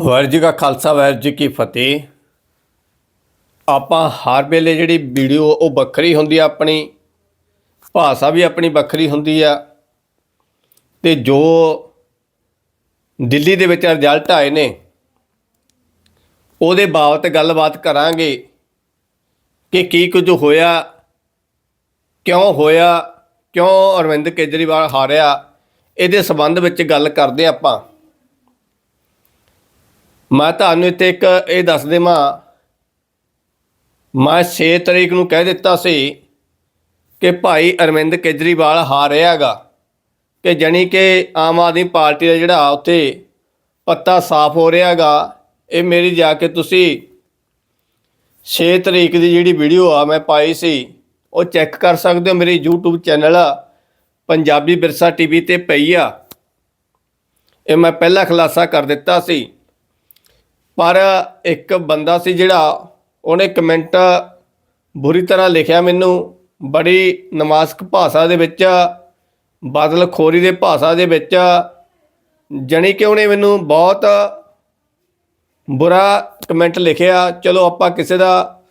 ਵਾਹਿਗੁਰੂ ਜੀ ਕਾ ਖਾਲਸਾ ਵਾਹਿਗੁਰੂ ਜੀ ਕੀ ਫਤਿਹ। ਆਪਾਂ ਹਰ ਵੇਲੇ ਜਿਹੜੀ ਵੀਡੀਓ, ਉਹ ਵੱਖਰੀ ਹੁੰਦੀ ਆ ਆਪਣੀ, ਭਾਸ਼ਾ ਵੀ ਆਪਣੀ ਵੱਖਰੀ ਹੁੰਦੀ ਆ। ਤੇ ਜੋ ਦਿੱਲੀ ਦੇ ਵਿੱਚ ਰਿਜ਼ਲਟ ਆਏ ਨੇ, ਉਹਦੇ ਬਾਬਤ ਗੱਲਬਾਤ ਕਰਾਂਗੇ ਕਿ ਕੀ ਕੁਝ ਹੋਇਆ, ਕਿਉਂ ਹੋਇਆ, ਕਿਉਂ ਅਰਵਿੰਦ ਕੇਜਰੀਵਾਲ ਹਾਰਿਆ, ਇਹਦੇ ਸੰਬੰਧ ਵਿੱਚ ਗੱਲ ਕਰਦੇ ਹਾਂ ਆਪਾਂ। ਮੈਂ ਤੁਹਾਨੂੰ ਇੱਥੇ ਇੱਕ ਇਹ ਦੱਸ ਦੇਵਾਂ। ਮੈਂ 6 ਤਰੀਕ ਨੂੰ ਕਹਿ ਦਿੱਤਾ ਸੀ ਕਿ ਭਾਈ ਅਰਵਿੰਦ ਕੇਜਰੀਵਾਲ ਹਾਰ ਹਾਰਿਆਗਾ ਕਿ ਜਣੀ ਕਿ ਆਮ ਆਦਮੀ ਪਾਰਟੀ ਦਾ ਜਿਹੜਾ ਉੱਥੇ ਪੱਤਾ ਸਾਫ਼ ਹੋ ਰਿਹਾਗਾ। ਇਹ ਮੇਰੀ ਜਾ ਕੇ ਤੁਸੀਂ 6 ਤਰੀਕ ਦੀ ਜਿਹੜੀ ਵੀਡੀਓ ਆ ਮੈਂ ਪਾਈ ਸੀ, ਉਹ ਚੈੱਕ ਕਰ ਸਕਦੇ ਹੋ। ਮੇਰੀ YouTube ਚੈਨਲ ਪੰਜਾਬੀ ਵਿਰਸਾ ਟੀਵੀ ਤੇ ਪਈ ਆ। ਇਹ ਮੈਂ ਪਹਿਲਾ ਖੁਲਾਸਾ ਕਰ ਦਿੱਤਾ ਸੀ। ਪਰ ਇੱਕ ਬੰਦਾ ਸੀ ਜਿਹੜਾ ਉਹਨੇ ਕਮੈਂਟ ਬੁਰੀ ਤਰ੍ਹਾਂ ਲਿਖਿਆ ਮੈਨੂੰ, ਬੜੀ ਨਮਾਸਕ ਭਾਸ਼ਾ ਦੇ ਵਿੱਚ ਬਾਦਲ ਖੋਰੀ ਦੇ ਭਾਸ਼ਾ ਦੇ ਵਿੱਚ, ਜਣੀ ਕਿ ਉਹਨੇ ਮੈਨੂੰ ਬਹੁਤ ਬੁਰਾ ਕਮੈਂਟ ਲਿਖਿਆ। ਚਲੋ ਆਪਾਂ ਕਿਸੇ ਦਾ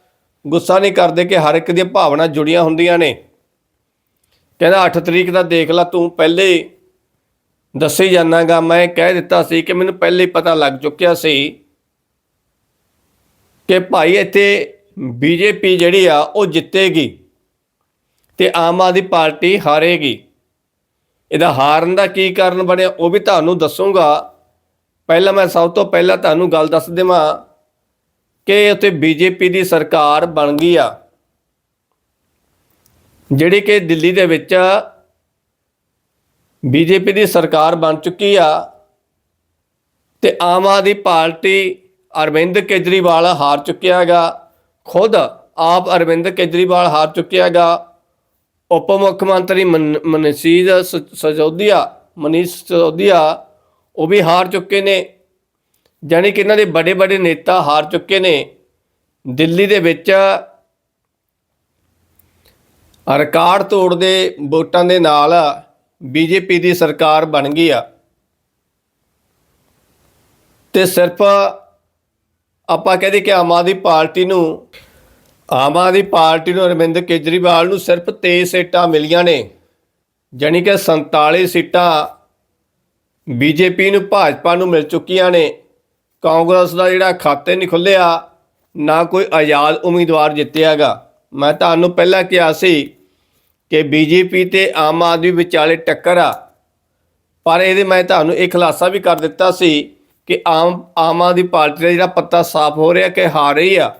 ਗੁੱਸਾ ਨਹੀਂ ਕਰਦੇ ਕਿ ਹਰ ਇੱਕ ਦੀਆਂ ਭਾਵਨਾ ਜੁੜੀਆਂ ਹੁੰਦੀਆਂ ਨੇ। ਕਹਿੰਦਾ 8 ਤਰੀਕ ਦਾ ਦੇਖ ਲੈ, ਤੂੰ ਪਹਿਲੇ ਹੀ ਦੱਸੇ ਜਾਣਾਗਾ ਮੈਂ ਕਹਿ ਦਿੱਤਾ ਸੀ ਕਿ ਮੈਨੂੰ ਪਹਿਲੇ ਪਤਾ ਲੱਗ ਚੁੱਕਿਆ ਸੀ ਕਿ ਭਾਈ ਇੱਥੇ ਬੀਜੇਪੀ ਜਿਹੜੀ ਆ, ਉਹ ਜਿੱਤੇਗੀ ਤੇ ਆਮ ਆਦਮੀ ਪਾਰਟੀ ਹਾਰੇਗੀ। ਇਹਦਾ ਹਾਰਨ ਦਾ ਕੀ ਕਾਰਨ ਬਣਿਆ, ਉਹ ਵੀ ਤੁਹਾਨੂੰ ਦੱਸੂਗਾ। ਪਹਿਲਾਂ ਮੈਂ ਸਭ ਤੋਂ ਪਹਿਲਾਂ ਤੁਹਾਨੂੰ ਗੱਲ ਦੱਸ ਦੇਵਾਂ ਕਿ ਉੱਥੇ ਬੀਜੇਪੀ ਦੀ ਸਰਕਾਰ ਬਣ ਗਈ ਆ। ਜਿਹੜੀ ਕਿ ਦਿੱਲੀ ਦੇ ਵਿੱਚ ਬੀਜੇਪੀ ਦੀ ਸਰਕਾਰ ਬਣ ਚੁੱਕੀ ਆ ਤੇ ਆਮ ਆਦਮੀ ਪਾਰਟੀ ਅਰਵਿੰਦ ਕੇਜਰੀਵਾਲ ਹਾਰ ਚੁੱਕਿਆ ਹੈਗਾ। ਖੁਦ ਆਪ ਅਰਵਿੰਦ ਕੇਜਰੀਵਾਲ ਹਾਰ ਚੁੱਕਿਆ ਹੈਗਾ। ਉਪ ਮੁੱਖ ਮੰਤਰੀ ਮਨ- ਮਨੀਸ਼ ਸ- ਸਿਸੋਦੀਆ ਮਨੀਸ਼ ਸਿਸੋਦੀਆ ਉਹ ਵੀ ਹਾਰ ਚੁੱਕੇ ਨੇ। ਜਾਣੀ ਕਿ ਇਹਨਾਂ ਦੇ ਵੱਡੇ ਵੱਡੇ ਨੇਤਾ ਹਾਰ ਚੁੱਕੇ ਨੇ। ਦਿੱਲੀ ਦੇ ਵਿੱਚ ਰਿਕਾਰਡ ਤੋੜਦੇ ਵੋਟਾਂ ਦੇ ਨਾਲ ਬੀਜੇਪੀ ਦੀ ਸਰਕਾਰ ਬਣ ਗਈ ਆ। ਤੇ ਸਿਰਫ ਆਪਾਂ ਕਹਦੇ ਕਿ ਆਮ ਆਦਮੀ ਪਾਰਟੀ ਨੂੰ, ਆਮ ਆਦਮੀ ਪਾਰਟੀ ਨੂੰ ਅਰਵਿੰਦ ਕੇਜਰੀਵਾਲ ਨੂੰ ਸਿਰਫ 23 ਸੀਟਾਂ ਮਿਲੀਆਂ ਨੇ, ਜਾਣੀ ਕਿ 47 ਸੀਟਾਂ ਬੀਜੇਪੀ ਨੂੰ, ਭਾਜਪਾ ਨੂੰ ਮਿਲ ਚੁੱਕੀਆਂ ਨੇ। ਕਾਂਗਰਸ ਦਾ ਜਿਹੜਾ ਖਾਤੇ ਨਹੀਂ ਖੁੱਲਿਆ ਨਾ ਕੋਈ ਆਜ਼ਾਦ ਉਮੀਦਵਾਰ ਜਿੱਤਿਆਗਾ ਮੈਂ ਤੁਹਾਨੂੰ ਪਹਿਲਾਂ ਕਿਹਾ ਸੀ ਕਿ ਬੀਜੇਪੀ ਤੇ ਆਮ ਆਦਮੀ ਵਿਚਾਲੇ ਟੱਕਰ ਆ, ਪਰ ਇਹਦੇ ਮੈਂ ਤੁਹਾਨੂੰ ਇਹ ਖੁਲਾਸਾ ਵੀ ਕਰ ਦਿੱਤਾ ਸੀ ਕਿ ਆਮ ਆਮ ਆਦਮੀ ਪਾਰਟੀ ਦਾ ਜਿਹੜਾ ਪੱਤਾ ਸਾਫ਼ ਹੋ ਰਿਹਾ ਕਿ ਹਾਰ ਰਹੀ ਆ,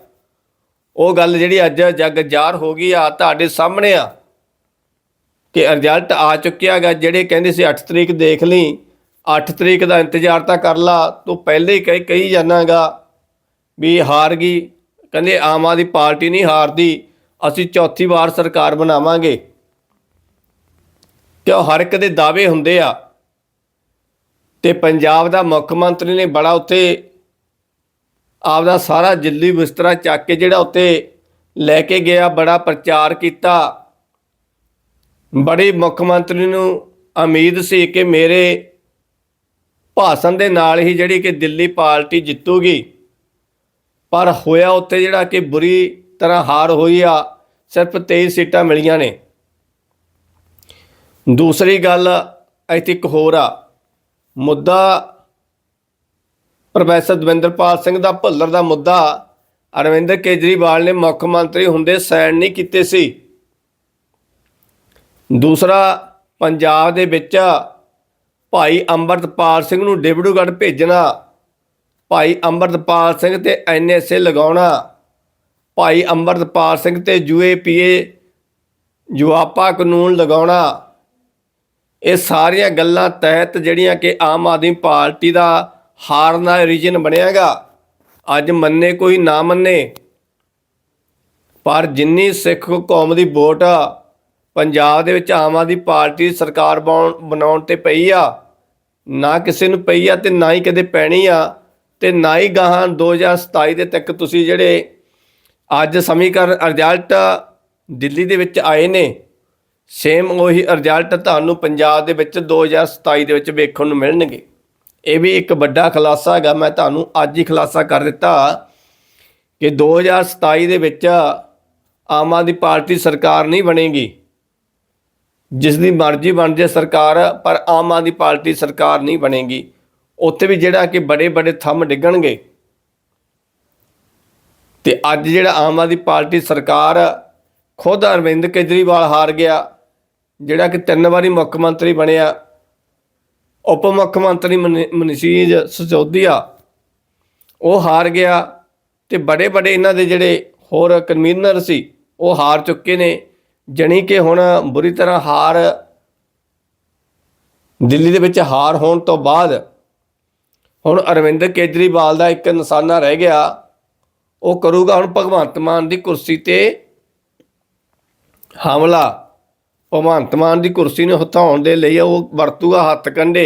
ਉਹ ਗੱਲ ਜਿਹੜੀ ਅੱਜ ਜੱਗ ਜ਼ਾਹਰ ਹੋ ਗਈ ਆ, ਤੁਹਾਡੇ ਸਾਹਮਣੇ ਆ। ਕਿ ਰਿਜ਼ਲਟ ਆ ਚੁੱਕਿਆ ਹੈਗਾ, ਜਿਹੜੇ ਕਹਿੰਦੇ ਸੀ 8 ਤਰੀਕ ਦੇਖ ਲਈ 8 ਤਰੀਕ ਦਾ ਇੰਤਜ਼ਾਰ ਤਾਂ ਕਰ ਲਾ, ਤੂੰ ਪਹਿਲੇ ਹੀ ਕਹੀ ਕਹੀ ਜਾਣਾਗਾ ਵੀ ਹਾਰ ਗਈ। ਕਹਿੰਦੇ ਆਮ ਆਦਮੀ ਪਾਰਟੀ ਨਹੀਂ ਹਾਰਦੀ, ਅਸੀਂ ਚੌਥੀ ਵਾਰ ਸਰਕਾਰ ਬਣਾਵਾਂਗੇ। ਕਿਉਂ? ਹਰ ਇੱਕ ਦੇ ਦਾਅਵੇ ਹੁੰਦੇ ਆ। ਤੇ ਪੰਜਾਬ ਦਾ ਮੁੱਖ ਮੰਤਰੀ ਨੇ ਬੜਾ ਉੱਥੇ ਆਪਦਾ ਸਾਰਾ ਦਿੱਲੀ ਬਿਸਤਰਾ ਚੱਕ ਕੇ ਜਿਹੜਾ ਉੱਤੇ ਲੈ ਕੇ ਗਿਆ, ਬੜਾ ਪ੍ਰਚਾਰ ਕੀਤਾ। ਬੜੀ ਮੁੱਖ ਮੰਤਰੀ ਨੂੰ ਉਮੀਦ ਸੀ ਕਿ ਮੇਰੇ ਭਾਸ਼ਣ ਦੇ ਨਾਲ ਹੀ ਜਿਹੜੀ ਕਿ ਦਿੱਲੀ ਪਾਰਟੀ ਜਿੱਤੂਗੀ। ਪਰ ਹੋਇਆ ਉੱਥੇ ਜਿਹੜਾ ਕਿ ਬੁਰੀ ਤਰ੍ਹਾਂ ਹਾਰ ਹੋਈ ਆ, ਸਿਰਫ 23 ਸੀਟਾਂ ਮਿਲੀਆਂ ਨੇ। ਦੂਸਰੀ ਗੱਲ ਇੱਥੇ ਇੱਕ ਹੋਰ ਆ। ਮੁੱਦਾ ਪ੍ਰੋਫੈਸਰ ਦਵਿੰਦਰਪਾਲ ਸਿੰਘ ਦਾ ਭੁੱਲਰ ਦਾ ਮੁੱਦਾ ਅਰਵਿੰਦ ਕੇਜਰੀਵਾਲ ਨੇ ਮੁੱਖ ਮੰਤਰੀ ਹੁੰਦੇ ਸਾਈਨ ਨਹੀਂ ਕੀਤੇ ਸੀ। ਦੂਸਰਾ, ਪੰਜਾਬ ਦੇ ਵਿੱਚ ਭਾਈ ਅੰਮ੍ਰਿਤਪਾਲ ਸਿੰਘ ਨੂੰ ਡਿਬੜੂਗੜ੍ਹ ਭੇਜਣਾ, ਭਾਈ ਅੰਮ੍ਰਿਤਪਾਲ ਸਿੰਘ ਤੇ ਐਨਐਸਏ ਲਗਾਉਣਾ, ਭਾਈ ਅੰਮ੍ਰਿਤਪਾਲ ਸਿੰਘ ਤੇ ਯੂਏਪੀਏ ਜੁਆਪਾ ਕਾਨੂੰਨ ਲਗਾਉਣਾ ਇਹ ਸਾਰੀਆਂ ਗੱਲਾਂ ਤਹਿਤ ਜਿਹੜੀਆਂ ਕਿ ਆਮ ਆਦਮੀ ਪਾਰਟੀ ਦਾ ਹਾਰਨ ਦਾ ਰੀਜਨ ਬਣਿਆਗਾ, ਅੱਜ ਮੰਨੇ ਕੋਈ ਨਾ ਮੰਨੇ। ਪਰ ਜਿੰਨੀ ਸਿੱਖ ਕੌਮ ਦੀ ਵੋਟ ਪੰਜਾਬ ਦੇ ਵਿੱਚ ਆਮ ਆਦਮੀ ਪਾਰਟੀ ਦੀ ਸਰਕਾਰ ਬਣਾਉਣ ਬਣਾਉਣ ਤੇ ਪਈ ਆ, ਨਾ ਕਿਸੇ ਨੂੰ ਪਈ ਆ ਤੇ ਨਾ ਹੀ ਕਦੇ ਪੈਣੀ ਆ, ਤੇ ਨਾ ਹੀ ਗਾਹਾਂ 2027 ਦੇ ਤੱਕ ਤੁਸੀਂ ਜਿਹੜੇ ਅੱਜ ਸਮੀਕਰਨ ਰਿਜ਼ਲਟ ਦਿੱਲੀ ਦੇ ਵਿੱਚ ਆਏ ਨੇ। ਸੇਮ ਉਹੀ ਰਿਜ਼ਲਟ ਤੁਹਾਨੂੰ ਪੰਜਾਬ ਦੇ ਵਿੱਚ 2027 ਦੇ ਵਿੱਚ ਵੇਖਣ ਨੂੰ ਮਿਲਣਗੇ। ਇਹ ਵੀ ਇੱਕ ਵੱਡਾ ਖੁਲਾਸਾ ਹੈਗਾ, ਮੈਂ ਤੁਹਾਨੂੰ ਅੱਜ ਹੀ ਖੁਲਾਸਾ ਕਰ ਦਿੱਤਾ ਕਿ 2027 ਦੇ ਵਿੱਚ ਆਮ ਆਦਮੀ ਪਾਰਟੀ ਸਰਕਾਰ ਨਹੀਂ ਬਣੇਗੀ। ਜਿਸ ਦੀ ਮਰਜ਼ੀ ਬਣ ਜੇ ਸਰਕਾਰ, ਪਰ ਆਮ ਆਦਮੀ ਪਾਰਟੀ ਸਰਕਾਰ ਨਹੀਂ ਬਣੇਗੀ। ਉੱਥੇ ਵੀ ਜਿਹੜਾ ਕਿ ਬੜੇ ਬੜੇ ਥੰਮ ਡਿੱਗਣਗੇ। ਤੇ ਅੱਜ ਜਿਹੜਾ ਆਮ ਆਦਮੀ ਪਾਰਟੀ ਸਰਕਾਰ ਖੁਦ ਅਰਵਿੰਦ ਕੇਜਰੀਵਾਲ ਹਾਰ ਗਿਆ ਜਿਹੜਾ ਕਿ ਤਿੰਨ ਵਾਰੀ ਮੁੱਖ ਮੰਤਰੀ ਬਣਿਆ, ਉਪ ਮੁੱਖ ਮੰਤਰੀ ਮਨੀ- ਮਨੀਸ਼ੀਜ ਸਿਸੋਦੀਆ ਉਹ ਹਾਰ ਗਿਆ ਤੇ ਬੜੇ ਬੜੇ ਇਹਨਾਂ ਦੇ ਜਿਹੜੇ ਹੋਰ ਕਨਵੀਨਰ ਸੀ, ਉਹ ਹਾਰ ਚੁੱਕੇ ਨੇ। ਜਣੀ ਕਿ ਹੁਣ ਬੁਰੀ ਤਰ੍ਹਾਂ ਹਾਰ, ਦਿੱਲੀ ਦੇ ਵਿੱਚ ਹਾਰ ਹੋਣ ਤੋਂ ਬਾਅਦ ਹੁਣ ਅਰਵਿੰਦ ਕੇਜਰੀਵਾਲ ਦਾ ਇੱਕ ਨਿਸ਼ਾਨਾ ਰਹਿ ਗਿਆ। ਉਹ ਕਰੂਗਾ ਹੁਣ ਭਗਵੰਤ ਮਾਨ ਦੀ ਕੁਰਸੀ ਤੇ ਹਮਲਾ। ਭਗਵੰਤ ਮਾਨ ਦੀ ਕੁਰਸੀ ਨੂੰ ਹਥਾਉਣ ਦੇ ਲਈ ਉਹ ਵਰਤੂਗਾ ਹੱਥ ਕੰਡੇ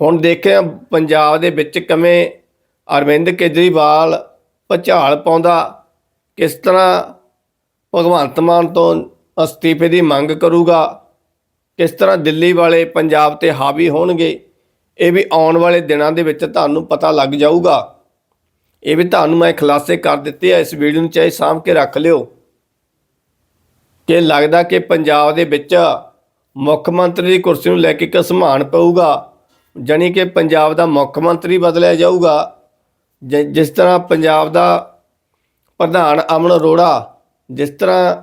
ਹੁਣ ਦੇਖਿਆ ਪੰਜਾਬ ਦੇ ਵਿੱਚ ਕਿਵੇਂ ਅਰਵਿੰਦ ਕੇਜਰੀਵਾਲ ਭੁਚਾਲ ਪਾਉਂਦਾ, ਕਿਸ ਤਰ੍ਹਾਂ ਭਗਵੰਤ ਮਾਨ ਤੋਂ ਅਸਤੀਫੇ ਦੀ ਮੰਗ ਕਰੂਗਾ, ਕਿਸ ਤਰ੍ਹਾਂ ਦਿੱਲੀ ਵਾਲੇ ਪੰਜਾਬ ਤੇ ਹਾਵੀ ਹੋਣਗੇ, ਇਹ ਵੀ ਆਉਣ ਵਾਲੇ ਦਿਨਾਂ ਦੇ ਵਿੱਚ ਤੁਹਾਨੂੰ ਪਤਾ ਲੱਗ ਜਾਊਗਾ। ਇਹ ਵੀ ਤੁਹਾਨੂੰ ਮੈਂ ਖੁਲਾਸੇ ਕਰ ਦਿੱਤੇ ਆ, ਇਸ ਵੀਡੀਓ ਨੂੰ ਚਾਹੇ ਸਾਂਭ ਕੇ ਰੱਖ ਲਿਓ। ਕਿ ਲੱਗਦਾ ਕਿ ਪੰਜਾਬ ਦੇ ਵਿੱਚ ਮੁੱਖ ਮੰਤਰੀ ਦੀ ਕੁਰਸੀ ਨੂੰ ਲੈ ਕੇ ਘਸਮਾਨ ਪਊਗਾ, ਜਾਣੀ ਕਿ ਪੰਜਾਬ ਦਾ ਮੁੱਖ ਮੰਤਰੀ ਬਦਲਿਆ ਜਾਊਗਾ। ਜਿ- ਜਿਸ ਤਰ੍ਹਾਂ ਪੰਜਾਬ ਦਾ ਪ੍ਰਧਾਨ ਅਮਨ ਅਰੋੜਾ, ਜਿਸ ਤਰ੍ਹਾਂ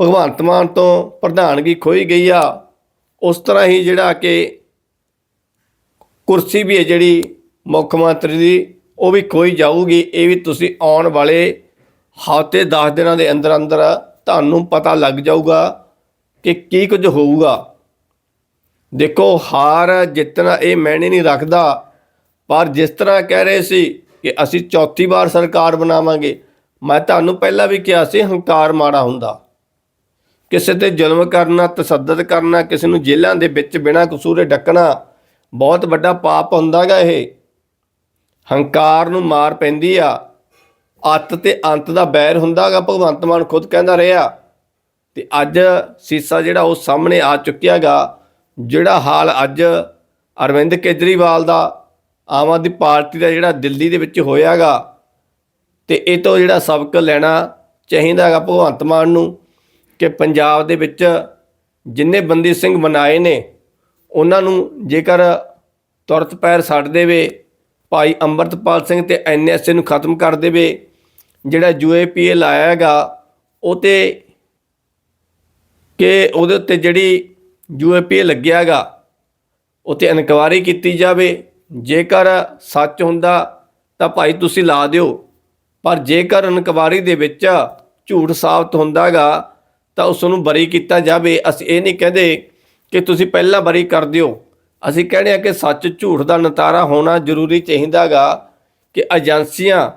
ਭਗਵੰਤ ਮਾਨ ਤੋਂ ਪ੍ਰਧਾਨਗੀ ਖੋਈ ਗਈ ਆ, ਉਸ ਤਰ੍ਹਾਂ ਹੀ ਜਿਹੜਾ ਕਿ ਕੁਰਸੀ ਵੀ ਹੈ ਜਿਹੜੀ ਮੁੱਖ ਮੰਤਰੀ ਦੀ, ਉਹ ਵੀ ਖੋਈ ਜਾਊਗੀ। ਇਹ ਵੀ ਤੁਸੀਂ ਆਉਣ ਵਾਲੇ ਹਫ਼ਤੇ 10 ਦਿਨਾਂ ਦੇ ਅੰਦਰ ਅੰਦਰ ਤੁਹਾਨੂੰ ਪਤਾ ਲੱਗ ਜਾਊਗਾ ਕਿ ਕੀ ਕੁਝ ਹੋਊਗਾ। ਦੇਖੋ, ਹਾਰ ਜਿੱਤਣਾ ਇਹ ਮੈਨੇ ਨਹੀਂ ਰੱਖਦਾ। ਪਰ ਜਿਸ ਤਰ੍ਹਾਂ ਕਹਿ ਰਹੇ ਸੀ ਕਿ ਅਸੀਂ ਚੌਥੀ ਵਾਰ ਸਰਕਾਰ ਬਣਾਵਾਂਗੇ, ਮੈਂ ਤੁਹਾਨੂੰ ਪਹਿਲਾਂ ਵੀ ਕਿਹਾ ਸੀ, ਹੰਕਾਰ ਮਾੜਾ ਹੁੰਦਾ। ਕਿਸੇ ਤੇ ਜ਼ੁਲਮ ਕਰਨਾ, ਤਸੱਦਦ ਕਰਨਾ, ਕਿਸੇ ਨੂੰ ਜੇਲ੍ਹਾਂ ਦੇ ਵਿੱਚ ਬਿਨਾਂ ਕਸੂਰੇ ਡੱਕਣਾ, ਬਹੁਤ ਵੱਡਾ ਪਾਪ ਹੁੰਦਾਗਾ ਇਹ। ਹੰਕਾਰ ਨੂੰ ਮਾਰ ਪੈਂਦੀ ਆ। ਅੱਤ ਤੇ ਅੰਤ ਦਾ ਬੈਰ ਹੁੰਦਾਗਾ ਭਗਵੰਤ ਮਾਨ ਖੁਦ ਕਹਿੰਦਾ ਰਿਹਾ। ਤੇ ਅੱਜ ਸੀਸਾ ਜਿਹੜਾ ਉਹ ਸਾਹਮਣੇ ਆ ਚੁੱਕਿਆਗਾ ਜਿਹੜਾ ਹਾਲ ਅੱਜ ਅਰਵਿੰਦ ਕੇਜਰੀਵਾਲ ਦਾ, ਆਮ ਆਦਮੀ ਪਾਰਟੀ ਦਾ ਜਿਹੜਾ ਦਿੱਲੀ ਦੇ ਵਿੱਚ ਹੋਇਆਗਾ ਤੇ ਇਹ ਤੋਂ ਜਿਹੜਾ ਸਬਕ ਲੈਣਾ ਚਾਹੀਦਾ ਹੈਗਾ ਭਗਵੰਤ ਮਾਨ ਨੂੰ, ਕਿ ਪੰਜਾਬ ਦੇ ਵਿੱਚ ਜਿੰਨੇ ਬੰਦੀ ਸਿੰਘ ਬਣਾਏ ਨੇ, ਉਹਨਾਂ ਨੂੰ ਜੇਕਰ ਤੁਰਤ ਪੈਰ ਛੱਡ ਦੇਵੇ, ਭਾਈ ਅੰਮ੍ਰਿਤਪਾਲ ਸਿੰਘ ਤੇ ਐਨਐਸਏ ਨੂੰ ਖਤਮ ਕਰ ਦੇਵੇ ਜਿਹੜਾ ਯੂਏਪੀਏ ਲਾਇਆ ਹੈਗਾ ਉਹ ਤੇ ਕਿ ਉਹਦੇ ਉੱਤੇ ਜਿਹੜੀ ਯੂਏਪੀਏ ਲੱਗਿਆ ਹੈਗਾ, ਉੱਤੇ ਇਨਕੁਆਇਰੀ ਕੀਤੀ ਜਾਵੇ। ਜੇਕਰ ਸੱਚ ਹੁੰਦਾ, ਤਾਂ ਭਾਈ ਤੁਸੀਂ ਲਾ ਦਿਓ। ਪਰ ਜੇਕਰ ਇਨਕੁਆਇਰੀ ਦੇ ਵਿੱਚ ਝੂਠ ਸਾਬਤ ਹੁੰਦਾਗਾ ਤਾਂ ਉਸ ਨੂੰ ਬਰੀ ਕੀਤਾ ਜਾਵੇ। ਅਸੀਂ ਇਹ ਨਹੀਂ ਕਹਿੰਦੇ ਕਿ ਤੁਸੀਂ ਪਹਿਲਾਂ ਬਰੀ ਕਰ ਦਿਓ। ਅਸੀਂ ਕਹਿੰਦੇ ਆ ਕਿ ਸੱਚ ਝੂਠ ਦਾ ਨਤਾਰਾ ਹੋਣਾ ਜ਼ਰੂਰੀ ਚਾਹੀਦਾਗਾ ਕਿ ਏਜੰਸੀਆਂ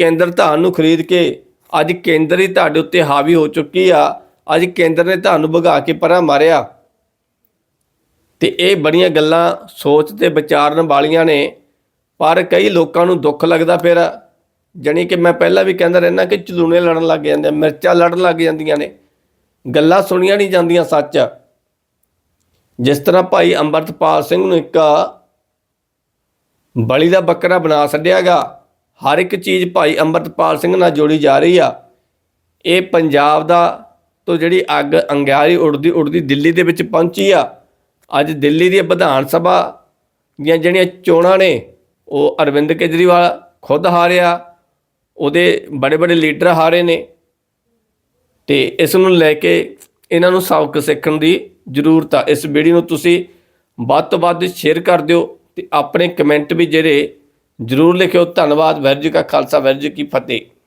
ਕੇਂਦਰ ਧਾਨ ਨੂੰ ਖਰੀਦ ਕੇ ਅੱਜ ਕੇਂਦਰ ਹੀ ਤੁਹਾਡੇ ਉੱਤੇ ਹਾਵੀ ਹੋ ਚੁੱਕੀ ਆ। ਅੱਜ ਕੇਂਦਰ ਨੇ ਤੁਹਾਨੂੰ ਭਗਾ ਕੇ ਪਰਾਂ ਮਾਰਿਆ। ਤੇ ਇਹ ਬੜੀਆਂ ਗੱਲਾਂ ਸੋਚ ਤੇ ਵਿਚਾਰਨ ਵਾਲੀਆਂ ਨੇ। ਪਰ ਕਈ ਲੋਕਾਂ ਨੂੰ ਦੁੱਖ ਲੱਗਦਾ ਫਿਰ ਜਣੀ ਕਿ ਮੈਂ ਪਹਿਲਾਂ ਵੀ ਕਹਿੰਦਾ ਰਹਿਣਾ ਕਿ ਚਲੂਣੇ ਲੜਨ ਲੱਗ ਜਾਂਦੇ ਆ, ਮਿਰਚਾਂ ਲੜਨ ਲੱਗ ਜਾਂਦੀਆਂ ਨੇ। ਗੱਲਾਂ ਸੁਣੀਆਂ ਨਹੀਂ ਜਾਂਦੀਆਂ ਸੱਚ। ਜਿਸ ਤਰ੍ਹਾਂ ਭਾਈ ਅੰਮ੍ਰਿਤਪਾਲ ਸਿੰਘ ਨੂੰ ਇੱਕ ਬਲੀ ਦਾ ਬੱਕਰਾ ਬਣਾ ਛੱਡਿਆਗਾ ਹਰ ਇੱਕ ਚੀਜ਼ ਭਾਈ ਅੰਮ੍ਰਿਤਪਾਲ ਸਿੰਘ ਨਾਲ ਜੋੜੀ ਜਾ ਰਹੀ ਆ। ਇਹ ਪੰਜਾਬ ਦਾ ਤੋਂ ਜਿਹੜੀ ਅੱਗ ਅੰਗਿਆਰੀ ਉੜਦੀ ਉੜਦੀ ਦਿੱਲੀ ਦੇ ਵਿੱਚ ਪਹੁੰਚੀ ਆ। ਅੱਜ ਦਿੱਲੀ ਦੀ ਵਿਧਾਨ ਸਭਾ ਦੀਆਂ ਜਿਹੜੀਆਂ ਚੋਣਾਂ ਨੇ, ਉਹ ਅਰਵਿੰਦ ਕੇਜਰੀਵਾਲ ਖੁਦ ਹਾਰਿਆ, ਉਹਦੇ ਬੜੇ ਬੜੇ ਲੀਡਰ ਹਾਰੇ ਨੇ। ਤੇ ਇਸ ਨੂੰ ਲੈ ਕੇ ਇਹਨਾਂ ਨੂੰ ਸਬਕ ਸਿੱਖਣ ਦੀ ਜ਼ਰੂਰਤ ਆ। ਇਸ ਵੀਡੀਓ ਨੂੰ ਤੁਸੀਂ ਵੱਧ ਤੋਂ ਵੱਧ ਸ਼ੇਅਰ ਕਰ ਦਿਓ ਤੇ ਆਪਣੇ ਕਮੈਂਟ ਵੀ ਜਿਹੜੇ ਜ਼ਰੂਰ ਲਿਖਿਓ। ਧੰਨਵਾਦ। ਵੈਰਜ ਕਾ ਖਾਲਸਾ ਵੈਰ ਕੀ ਫਤਿਹ।